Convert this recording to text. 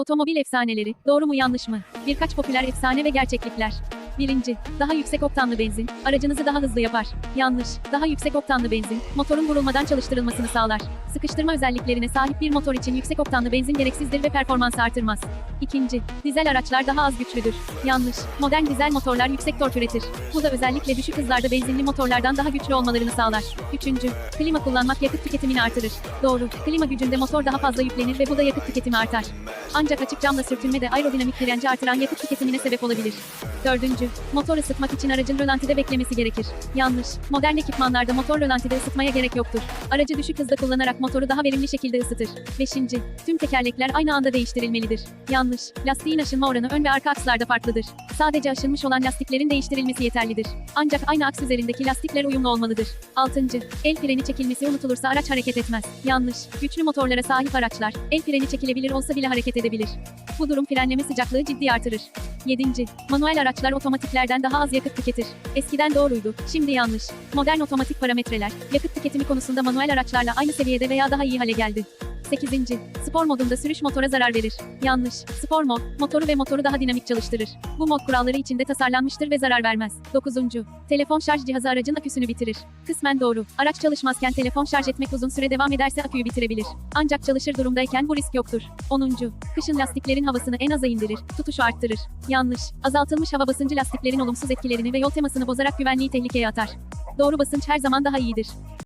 Otomobil efsaneleri, doğru mu yanlış mı? Birkaç popüler efsane ve gerçeklikler. Birinci, daha yüksek oktanlı benzin, aracınızı daha hızlı yapar. Yanlış, daha yüksek oktanlı benzin, motorun vurulmadan çalıştırılmasını sağlar. Sıkıştırma özelliklerine sahip bir motor için yüksek oktanlı benzin gereksizdir ve performansı artırmaz. İkinci, dizel araçlar daha az güçlüdür. Yanlış, modern dizel motorlar yüksek tork üretir. Bu da özellikle düşük hızlarda benzinli motorlardan daha güçlü olmalarını sağlar. Üçüncü, klima kullanmak yakıt tüketimini artırır. Doğru, klima gücünde motor daha fazla yüklenir ve bu da yakıt tüketimi artar. Ancak açık camla sürtünme de aerodinamik direnci artıran yakıt tüketimine sebep olabilir. Dördüncü, motor ısıtmak için aracın rölantide beklemesi gerekir. Yanlış, modern ekipmanlarda motor rölantide ısıtmaya gerek yoktur. Aracı düşük hızda kullanarak motoru daha verimli şekilde ısıtır. Beşinci, tüm tekerlekler aynı anda değiştirilmelidir. Yanlış, lastiğin aşınma oranı ön ve arka akslarda farklıdır. Sadece aşınmış olan lastiklerin değiştirilmesi yeterlidir. Ancak aynı aks üzerindeki lastikler uyumlu olmalıdır. Altıncı, el freni çekilmesi unutulursa araç hareket etmez. Yanlış, güçlü motorlara sahip araçlar, el freni çekilebilir olsa bile hareket edebilir. Bu durum frenleme sıcaklığı ciddi artırır. 7. Manuel araçlar otomatiklerden daha az yakıt tüketir. Eskiden doğruydu, şimdi yanlış. Modern otomatik parametreler, yakıt tüketimi konusunda manuel araçlarla aynı seviyede veya daha iyi hale geldi. 8. Spor modunda sürüş motora zarar verir. Yanlış. Spor mod, motoru ve motoru daha dinamik çalıştırır. Bu mod kuralları içinde tasarlanmıştır ve zarar vermez. 9. Telefon şarj cihazı aracın aküsünü bitirir. Kısmen doğru. Araç çalışmazken telefon şarj etmek uzun süre devam ederse aküyü bitirebilir. Ancak çalışır durumdayken bu risk yoktur. 10. Kışın lastiklerin havasını en aza indirir, tutuşu arttırır. Yanlış. Azaltılmış hava basıncı lastiklerin olumsuz etkilerini ve yol temasını bozarak güvenliği tehlikeye atar. Doğru basınç her zaman daha iyidir.